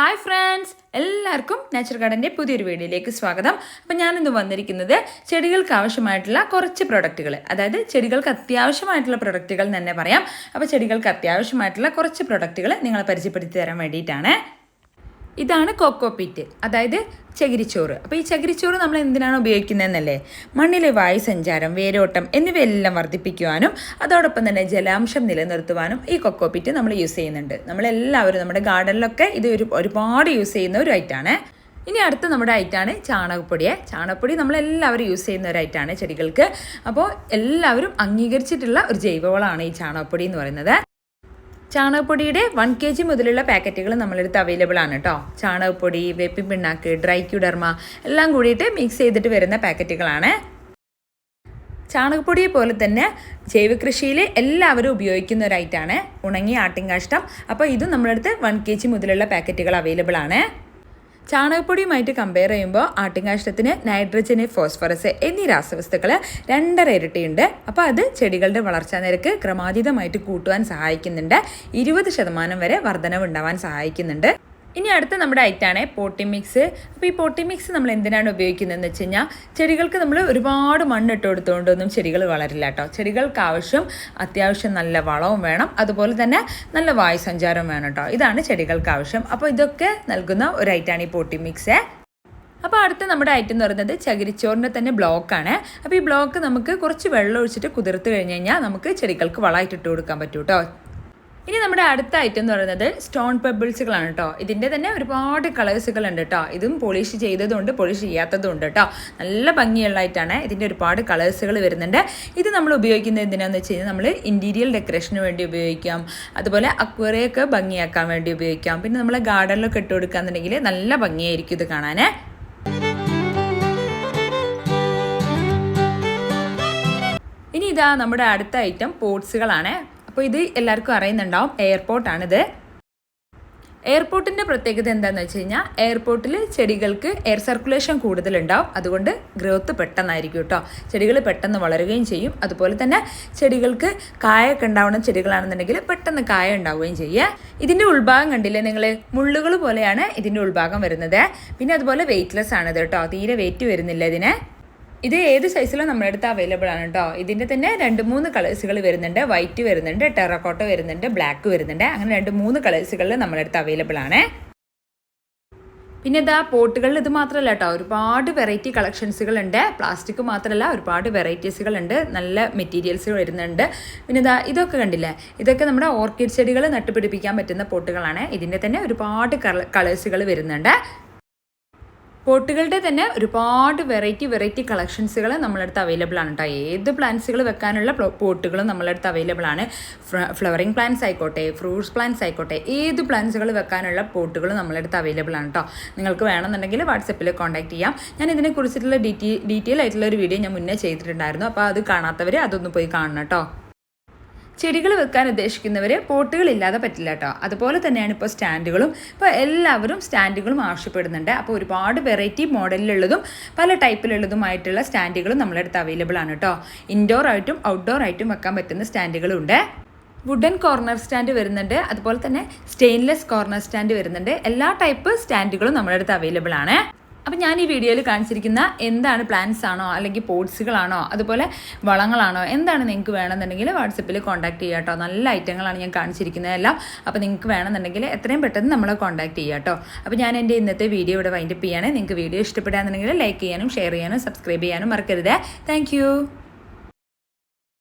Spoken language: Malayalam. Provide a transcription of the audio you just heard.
ഹായ് ഫ്രണ്ട്സ് എല്ലാവർക്കും നാച്ചുറൽ ഗാർഡന്റെ പുതിയൊരു വീഡിയോയിലേക്ക് സ്വാഗതം. അപ്പം ഞാനിന്ന് വന്നിരിക്കുന്നത് ചെടികൾക്ക് ആവശ്യമായിട്ടുള്ള കുറച്ച് പ്രൊഡക്റ്റുകൾ അതായത് ചെടികൾക്ക് അത്യാവശ്യമായിട്ടുള്ള പ്രൊഡക്റ്റുകൾ തന്നെ പറയാം. അപ്പോൾ ചെടികൾക്ക് അത്യാവശ്യമായിട്ടുള്ള കുറച്ച് പ്രൊഡക്റ്റുകൾ നിങ്ങളെ പരിചയപ്പെടുത്തി തരാൻ വേണ്ടിയിട്ടാണ്. ഇതാണ് കോക്കോ പീറ്റ് അതായത് ചകിരിച്ചോറ്. അപ്പോൾ ഈ ചകിരിച്ചോറ് നമ്മൾ എന്തിനാണ് ഉപയോഗിക്കുന്നതെന്നല്ലേ? മണ്ണിലെ വായു സഞ്ചാരം വേരോട്ടം എന്നിവയെല്ലാം വർദ്ധിപ്പിക്കുവാനും അതോടൊപ്പം തന്നെ ജലാംശം നിലനിർത്തുവാനും ഈ കൊക്കോപീറ്റ് നമ്മൾ യൂസ് ചെയ്യുന്നുണ്ട്. നമ്മളെല്ലാവരും നമ്മുടെ ഗാർഡനിലൊക്കെ ഇത് ഒരു ഒരുപാട് യൂസ് ചെയ്യുന്ന ഒരു ഐറ്റാണ് ഇനി അടുത്ത നമ്മുടെ ഐറ്റാണ് ചാണകപ്പൊടിയെ ചാണകപ്പൊടി. നമ്മളെല്ലാവരും യൂസ് ചെയ്യുന്ന ഒരു ഐറ്റാണ് ചെടികൾക്ക്. അപ്പോൾ എല്ലാവരും അംഗീകരിച്ചിട്ടുള്ള ഒരു ജൈവവളമാണ് ഈ ചാണകപ്പൊടി എന്ന് പറയുന്നത്. ചാണകപ്പൊടിയുടെ വൺ കെ ജി മുതലുള്ള പാക്കറ്റുകൾ നമ്മളെടുത്ത് അവൈലബിൾ ആണ് കേട്ടോ ചാണകപ്പൊടി വേപ്പിൻ പിണ്ണാക്ക് ഡ്രൈ ക്യൂഡർമ എല്ലാം കൂടിയിട്ട് മിക്സ് ചെയ്തിട്ട് വരുന്ന പാക്കറ്റുകളാണ്. ചാണകപ്പൊടിയെ പോലെ തന്നെ ജൈവകൃഷിയിൽ എല്ലാവരും ഉപയോഗിക്കുന്ന ഒരു ഐറ്റാണ് ഉണങ്ങിയ ആട്ടിൻകാഷ്ടം അപ്പോൾ ഇതും നമ്മളടുത്ത് വൺ കെ ജി മുതലുള്ള പാക്കറ്റുകൾ അവൈലബിൾ ആണ്. ചാണകപ്പൊടിയുമായിട്ട് കമ്പയർ ചെയ്യുമ്പോൾ ആട്ടിങ്കാഷ്ടത്തിന് നൈട്രജന് ഫോസ്ഫറസ് എന്നീ രാസവസ്തുക്കൾ രണ്ടര ഇരട്ടിയുണ്ട്. അപ്പോൾ അത് ചെടികളുടെ വളർച്ചാ നിരക്ക് ക്രമാതീതമായിട്ട് കൂട്ടുവാൻ സഹായിക്കുന്നുണ്ട്. ഇരുപത് ശതമാനം വരെ വർധനവ് ഉണ്ടാവാൻ സഹായിക്കുന്നുണ്ട്. ഇനി അടുത്ത നമ്മുടെ ഐറ്റാണ് പോട്ടി മിക്സ് അപ്പോൾ ഈ പോട്ടി മിക്സ് നമ്മൾ എന്തിനാണ് ഉപയോഗിക്കുന്നതെന്ന് വെച്ച് കഴിഞ്ഞാൽ ചെടികൾക്ക് നമ്മൾ ഒരുപാട് മണ്ണിട്ട് കൊടുത്തുകൊണ്ടൊന്നും ചെടികൾ വളരില്ല കേട്ടോ ചെടികൾക്ക് ആവശ്യം അത്യാവശ്യം നല്ല വളവും വേണം. അതുപോലെ തന്നെ നല്ല വായു സഞ്ചാരവും വേണം കേട്ടോ ഇതാണ് ചെടികൾക്ക് ആവശ്യം. അപ്പോൾ ഇതൊക്കെ നൽകുന്ന ഒരു ഐറ്റാണ് ഈ പോട്ടി മിക്സ് അപ്പോൾ അടുത്ത നമ്മുടെ ഐറ്റം എന്ന് പറയുന്നത് ചകിരിച്ചോറിന്റെ തന്നെ ബ്ലോക്കാണ് അപ്പോൾ ഈ ബ്ലോക്ക് നമുക്ക് കുറച്ച് വെള്ളം ഒഴിച്ചിട്ട് കുതിർത്ത് കഴിഞ്ഞ് കഴിഞ്ഞാൽ നമുക്ക് ചെടികൾക്ക് വളമായിട്ട് ഇട്ട് കൊടുക്കാൻ പറ്റും കേട്ടോ ഇനി നമ്മുടെ അടുത്ത ഐറ്റം എന്ന് പറയുന്നത് സ്റ്റോൺ പെബിൾസുകളാണ് കേട്ടോ ഇതിന്റെ തന്നെ ഒരുപാട് കളേഴ്സുകൾ ഉണ്ട് കേട്ടോ ഇതും പോളിഷ് ചെയ്തതുണ്ട് പോളിഷ് ചെയ്യാത്തതും ഉണ്ട് കേട്ടോ നല്ല ഭംഗിയുള്ള ആയിട്ടാണ് ഇതിന്റെ ഒരുപാട് കളേഴ്സുകൾ വരുന്നുണ്ട്. ഇത് നമ്മൾ ഉപയോഗിക്കുന്നത് എന്തിനാന്ന് വെച്ച് കഴിഞ്ഞാൽ നമ്മൾ ഇന്റീരിയൽ ഡെക്കറേഷന് വേണ്ടി ഉപയോഗിക്കാം. അതുപോലെ അക്വേറിയൊക്കെ ഭംഗിയാക്കാൻ വേണ്ടി ഉപയോഗിക്കാം. പിന്നെ നമ്മൾ ഗാർഡനിലൊക്കെ ഇട്ട് കൊടുക്കുകയെന്നുണ്ടെങ്കിൽ നല്ല ഭംഗിയായിരിക്കും ഇത് കാണാൻ ഇനി ഇതാ നമ്മുടെ അടുത്ത ഐറ്റം പോട്ട്സുകളാണ് അപ്പോൾ ഇത് എല്ലാവർക്കും അറിയുന്നുണ്ടാവും. എയർപോർട്ടാണിത് എയർപോർട്ടിന്റെ പ്രത്യേകത എന്താണെന്ന് വെച്ച് കഴിഞ്ഞാൽ എയർപോർട്ടിൽ ചെടികൾക്ക് എയർ സർക്കുലേഷൻ കൂടുതലുണ്ടാവും. അതുകൊണ്ട് ഗ്രോത്ത് പെട്ടെന്നായിരിക്കും കേട്ടോ ചെടികൾ പെട്ടെന്ന് വളരുകയും ചെയ്യും. അതുപോലെ തന്നെ ചെടികൾക്ക് കായൊക്കെ ഉണ്ടാവുന്ന ചെടികളാണെന്നുണ്ടെങ്കിൽ പെട്ടെന്ന് കായ ഉണ്ടാവുകയും ചെയ്യുക ഇതിന്റെ ഉൾഭാഗം കണ്ടില്ലേ നിങ്ങൾ മുള്ളുകൾ പോലെയാണ് ഇതിന്റെ ഉൾഭാഗം വരുന്നത്. പിന്നെ അതുപോലെ വെയിറ്റ്ലെസ് ആണിത് കേട്ടോ തീരെ വെയിറ്റ് വരുന്നില്ല ഇതിന്. ഇത് ഏത് സൈസിലും നമ്മുടെ അടുത്ത് അവൈലബിൾ ആണ് കേട്ടോ ഇതിന്റെ തന്നെ രണ്ട് മൂന്ന് കളേഴ്സുകൾ വരുന്നുണ്ട്. വൈറ്റ് വരുന്നുണ്ട് ടെറക്കോട്ട വരുന്നുണ്ട് ബ്ലാക്ക് വരുന്നുണ്ട്. അങ്ങനെ രണ്ട് മൂന്ന് കളേഴ്സുകളിൽ നമ്മുടെ അടുത്ത് അവൈലബിൾ ആണ്. പിന്നെ ഇതാ പോട്ടുകളിൽ ഇത് മാത്രമല്ല കേട്ടോ ഒരുപാട് വെറൈറ്റി കളക്ഷൻസുകൾ ഉണ്ട് പ്ലാസ്റ്റിക് മാത്രമല്ല ഒരുപാട് വെറൈറ്റീസുകൾ ഉണ്ട് നല്ല മെറ്റീരിയൽസ് വരുന്നുണ്ട്. പിന്നെ ഇതാ ഇതൊക്കെ കണ്ടില്ലേ? ഇതൊക്കെ നമ്മുടെ ഓർക്കിഡ് ചെടികൾ നട്ടുപിടിപ്പിക്കാൻ പറ്റുന്ന പോട്ടുകളാണ്. ഇതിന്റെ തന്നെ ഒരുപാട് കളേഴ്സുകൾ വരുന്നുണ്ട്. പോട്ടുകളുടെ തന്നെ ഒരുപാട് വെറൈറ്റി വെറൈറ്റി കളക്ഷൻസുകൾ നമ്മളടുത്ത് അവൈലബിൾ ആണ് കേട്ടോ ഏത് പ്ലാന്റ്സുകൾ വെക്കാനുള്ള പോട്ടുകളും നമ്മളടുത്ത് അവൈലബിൾ ആണ്. ഫ്ലവറിങ് പ്ലാന്റ്സ് ആയിക്കോട്ടെ ഫ്രൂട്ട്സ് പ്ലാന്റ്സ് ആയിക്കോട്ടെ ഏത് പ്ലാന്റ്സുകൾ വെക്കാനുള്ള പോട്ടുകളും നമ്മളടുത്ത് അവൈലബിൾ ആണ് കേട്ടോ നിങ്ങൾക്ക് വേണമെന്നുണ്ടെങ്കിൽ വാട്സപ്പിൽ കോൺടാക്ട് ചെയ്യാം. ഞാൻ ഇതിനെക്കുറിച്ചിട്ടുള്ള ഡീറ്റെയിൽ ആയിട്ടുള്ള ഒരു വീഡിയോ ഞാൻ മുന്നേ ചെയ്തിട്ടുണ്ടായിരുന്നു. അപ്പോൾ അത് കാണാത്തവരെ അതൊന്ന് പോയി കാണണം കേട്ടോ ചെടികൾ വെക്കാൻ ഉദ്ദേശിക്കുന്നവർ പോട്ടുകളില്ലാതെ പറ്റില്ല കേട്ടോ അതുപോലെ തന്നെയാണ് ഇപ്പോൾ സ്റ്റാൻഡുകളും. ഇപ്പോൾ എല്ലാവരും സ്റ്റാൻഡുകളും ആവശ്യപ്പെടുന്നുണ്ട്. അപ്പോൾ ഒരുപാട് വെറൈറ്റി മോഡലിലുള്ളതും പല ടൈപ്പിലുള്ളതുമായിട്ടുള്ള സ്റ്റാൻഡുകളും നമ്മുടെ അടുത്ത് അവൈലബിൾ ആണ് കേട്ടോ ഇൻഡോർ ആയിട്ടും ഔട്ട്ഡോർ ആയിട്ടും വെക്കാൻ പറ്റുന്ന സ്റ്റാൻഡുകളും ഉണ്ട്. വുഡൻ കോർണർ സ്റ്റാൻഡ് വരുന്നുണ്ട്. അതുപോലെ തന്നെ സ്റ്റെയിൻലെസ് കോർണർ സ്റ്റാൻഡ് വരുന്നുണ്ട്. എല്ലാ ടൈപ്പ് സ്റ്റാൻഡുകളും നമ്മുടെ അടുത്ത് അവൈലബിൾ ആണ്. അപ്പം ഞാൻ ഈ വീഡിയോയിൽ കാണിച്ചിരിക്കുന്ന എന്താണ് പ്ലാന്റ്സ് ആണോ അല്ലെങ്കിൽ പോട്സുകളാണോ അതുപോലെ വളങ്ങളാണോ എന്താണ് നിങ്ങൾക്ക് വേണമെന്നുണ്ടെങ്കിൽ വാട്സപ്പിൽ കോൺടാക്ട് ചെയ്യുക കേട്ടോ. നല്ല ഐറ്റങ്ങളാണ് ഞാൻ കാണിച്ചിരിക്കുന്നതെല്ലാം അപ്പോൾ നിങ്ങൾക്ക് വേണമെന്നുണ്ടെങ്കിൽ എത്രയും പെട്ടെന്ന് നമ്മളെ കോൺടാക്ട് ചെയ്യുക കേട്ടോ. അപ്പോൾ ഞാൻ എന്റെ ഇന്നത്തെ വീഡിയോ ഇവിടെ വൈൻഡപ്പ് ചെയ്യാണ് നിങ്ങൾക്ക് വീഡിയോ ഇഷ്ടപ്പെടുകയാണെന്നുണ്ടെങ്കിൽ ലൈക്ക് ചെയ്യാനും ഷെയർ ചെയ്യാനും സബ്സ്ക്രൈബ് ചെയ്യാനും മറക്കരുത്. താങ്ക്